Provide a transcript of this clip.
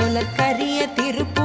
சொலக்கரிய திருப்பு